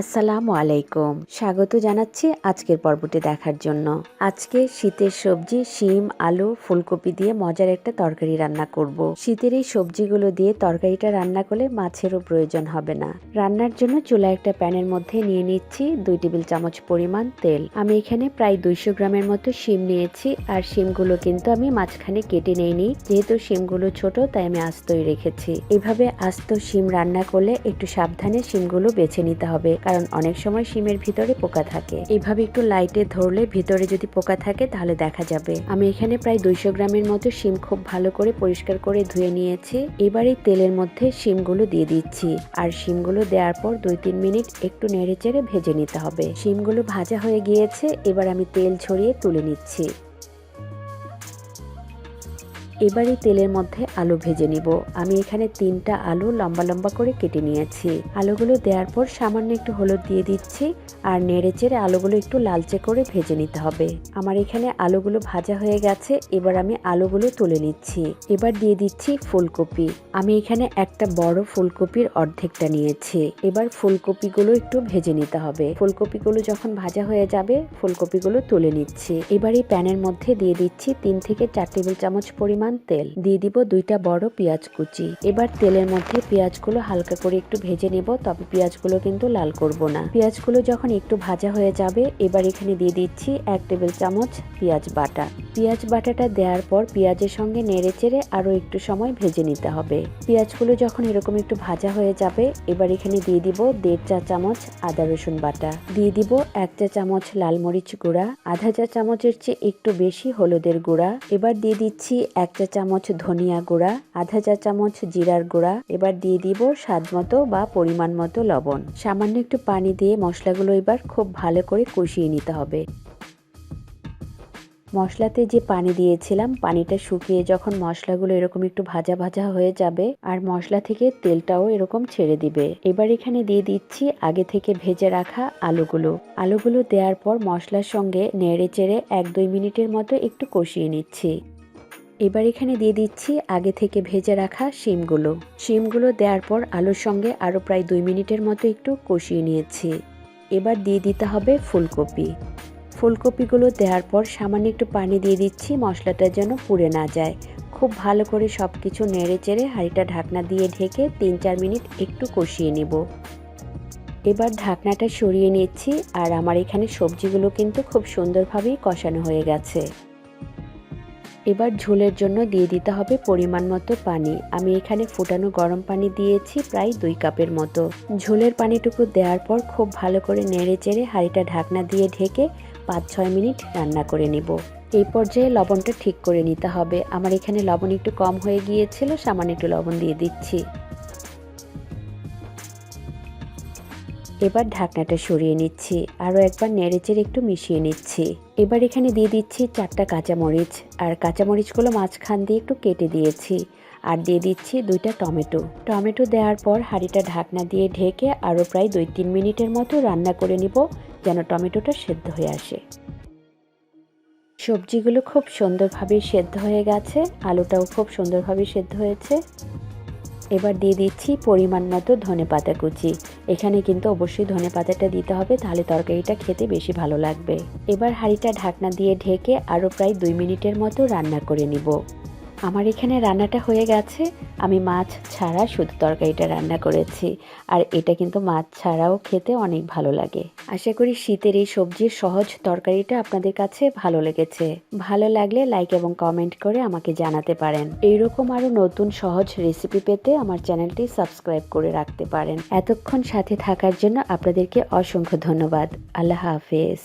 আসসালামু আলাইকুম। স্বাগত জানাচ্ছি আজকের পর্বটি দেখার জন্য। আজকে শীতের সবজি, শিম, আলু, ফুলকপি দিয়ে মজার একটা তরকারি রান্না করব। শীতের এই সবজিগুলো দিয়ে তরকারিটা রান্না করলে মাছেরও প্রয়োজন হবে না। রান্নার জন্য চুলা একটা প্যানের মধ্যে নিয়ে নিচ্ছি দুই টেবিল চামচ পরিমাণ তেল। আমি এখানে প্রায় দুইশো গ্রামের মতো শিম নিয়েছি আর শিমগুলো কিন্তু আমি মাঝখানে কেটে নেইনি। যেহেতু শিমগুলো ছোট, তাই আমি আস্তই রেখেছি। এভাবে আস্ত শিম রান্না করলে একটু সাবধানে শিমগুলো বেছে নিতে হবে। কারণ অনেক সময় শিমের ভিতরে পোকা থাকে। এইভাবে একটু লাইটে ধরলে ভিতরে যদি পোকা থাকে তাহলে দেখা যাবে। আমি এখানে প্রায় দুইশো গ্রামের মতো শিম খুব ভালো করে পরিষ্কার করে ধুয়ে নিয়েছি। এবার এই তেলের মধ্যে শিমগুলো দিয়ে দিচ্ছি। আর শিমগুলো দেওয়ার পর দুই তিন মিনিট একটু নেড়ে চেড়ে ভেজে নিতে হবে। শিমগুলো ভাজা হয়ে গিয়েছে, এবার আমি তেল ছড়িয়ে তুলে নিচ্ছি। এবার তেলের মধ্যে আলু ভেজে নিব। আমি এখানে তিনটা আলু লম্বা লম্বা করে কেটে নিয়েছি। আলুগুলো দেওয়ার পর সামান্য একটু হলুদ দিয়ে দিচ্ছি আর নেড়ে চেড়ে আলুগুলো একটু লালচে করে ভেজে নিতে হবে। আমার এখানে আলুগুলো ভাজা হয়ে গেছে, এবার আমি আলুগুলো তুলে নিচ্ছি। এবার দিয়ে দিচ্ছি ফুলকপি। আমি এখানে একটা বড় ফুলকপির অর্ধেকটা নিয়েছি। এবার ফুলকপিগুলো একটু ভেজে নিতে হবে। ফুলকপিগুলো যখন ভাজা হয়ে যাবে, ফুলকপিগুলো তুলে নিচ্ছি। এবার এই প্যানের মধ্যে দিয়ে দিচ্ছি তিন থেকে চার টেবিল চামচ পরিমাণ তেল। দিয়ে দিব দুইটা বড় পেঁয়াজ কুচি। এবার তেলের মধ্যে পেঁয়াজগুলো হালকা করে একটু ভেজে নেব, তবে পেঁয়াজগুলো কিন্তু লাল করব না। পেঁয়াজগুলো যখন একটু ভাজা হয়ে যাবে, এবার এখানে দিয়ে দিচ্ছি এক টেবিল চামচ পেঁয়াজ বাটা। পেঁয়াজ বাটাটা দেওয়ার পর পেঁয়াজের সঙ্গে নেড়ে চেড়ে আরও একটু সময় ভেজে নিতে হবে। পেঁয়াজগুলো যখন এরকম একটু ভাজা হয়ে যাবে, এবার এখানে দিয়ে দিব দেড় চা চামচ আদা রসুন বাটা। দিয়ে দিব এক চা চামচ লাল মরিচ গুঁড়া, আধা চা চামচের চেয়ে একটু বেশি হলুদের গুঁড়া। এবার দিয়ে দিচ্ছি এক চা চামচ ধনিয়া গুঁড়া, আধা চা চামচ জিরার গুঁড়া, এবার দিয়ে দিব স্বাদ মতো বা পরিমাণ মতো লবণ। সামান্য একটু পানি দিয়ে মশলাগুলো এবার খুব ভালো করে কষিয়ে নিতে হবে। মশলাতে যে পানি দিয়েছিলাম, পানিটা শুকিয়ে যখন মশলাগুলো এরকম একটু ভাজা ভাজা হয়ে যাবে, আর মশলা থেকে তেলটাও এরকম ছেড়ে দিবে। এবার এখানে দিয়ে দিচ্ছি আগে থেকে ভেজে রাখা আলুগুলো। আলুগুলো দেওয়ার পর মশলার সঙ্গে নেড়ে চেড়ে এক দুই মিনিটের মতো একটু কষিয়ে নিচ্ছি। এবার এখানে দিয়ে দিচ্ছি আগে থেকে ভেজে রাখা শিমগুলো। শিমগুলো দেওয়ার পর আলুর সঙ্গে আরও প্রায় দুই মিনিটের মতো একটু কষিয়ে নিয়েছি। এবার দিয়ে দিতে হবে ফুলকপি। ফুলকপিগুলো দেওয়ার পর সামান্য একটু পানি দিয়ে দিচ্ছি, মশলাটা যেন পুড়ে না যায়। খুব ভালো করে সব কিছু নেড়ে চেড়ে হাঁড়িটা ঢাকনা দিয়ে ঢেকে তিন চার মিনিট একটু কষিয়ে নেব। এবার ঢাকনাটা সরিয়ে নিচ্ছি আর আমার এখানে সবজিগুলো কিন্তু খুব সুন্দরভাবেই কষানো হয়ে গেছে। এবার ঝোলের জন্য দিয়ে দিতে হবে পরিমাণ মতো পানি। আমি এখানে ফুটানো গরম পানি দিয়েছি প্রায় দুই কাপের মতো। ঝোলের পানিটুকু দেওয়ার পর খুব ভালো করে নেড়ে চেড়ে হাঁড়িটা ঢাকনা দিয়ে ঢেকে পাঁচ ছয় মিনিট রান্না করে নেব। এই পর্যায়ে লবণটা ঠিক করে নিতে হবে। আমার এখানে লবণ একটু কম হয়ে গিয়েছিল, সামান্য একটু লবণ দিয়ে দিচ্ছি। এবার ঢাকনাটা সরিয়ে নিচ্ছি, আরও একবার নেড়েচেড়ে একটু মিশিয়ে নিচ্ছি। এবার এখানে দিয়ে দিচ্ছি চারটা কাঁচামরিচ, আর কাঁচামরিচগুলো মাঝখান দিয়ে একটু কেটে দিয়েছি। আর দিয়ে দিচ্ছি দুইটা টমেটো। টমেটো দেওয়ার পর হাঁড়িটা ঢাকনা দিয়ে ঢেকে আরও প্রায় দুই তিন মিনিটের মতো রান্না করে নিব, যেন টমেটোটা সেদ্ধ হয়ে আসে। সবজিগুলো খুব সুন্দরভাবে সেদ্ধ হয়ে গেছে, আলুটাও খুব সুন্দরভাবে সেদ্ধ হয়েছে। এবার দিয়ে দিচ্ছি পরিমাণ মতো ধনে পাতা কুচি। এখানে কিন্তু অবশ্যই ধনে পাতাটা দিতে হবে, তাহলে তরকারিটা খেতে বেশি ভালো লাগবে। এবার হাঁড়িটা ঢাকনা দিয়ে ঢেকে আরও প্রায় দুই মিনিটের মতো রান্না করে নিব। আমার এখানে রান্নাটা হয়ে গেছে। আমি মাছ ছাড়া শুধু তরকারিটা রান্না করেছি। আর এটা কিন্তু মাছ ছাড়াও খেতে অনেক ভালো লাগে। আশা করি শীতের এই সবজির সহজ তরকারিটা আপনাদের কাছে ভালো লেগেছে। ভালো লাগলে লাইক এবং কমেন্ট করে আমাকে জানাতে পারেন। এইরকম আরও নতুন সহজ রেসিপি পেতে আমার চ্যানেলটি সাবস্ক্রাইব করে রাখতে পারেন। এতক্ষণ সাথে থাকার জন্য আপনাদেরকে অসংখ্য ধন্যবাদ। আল্লাহ হাফেজ।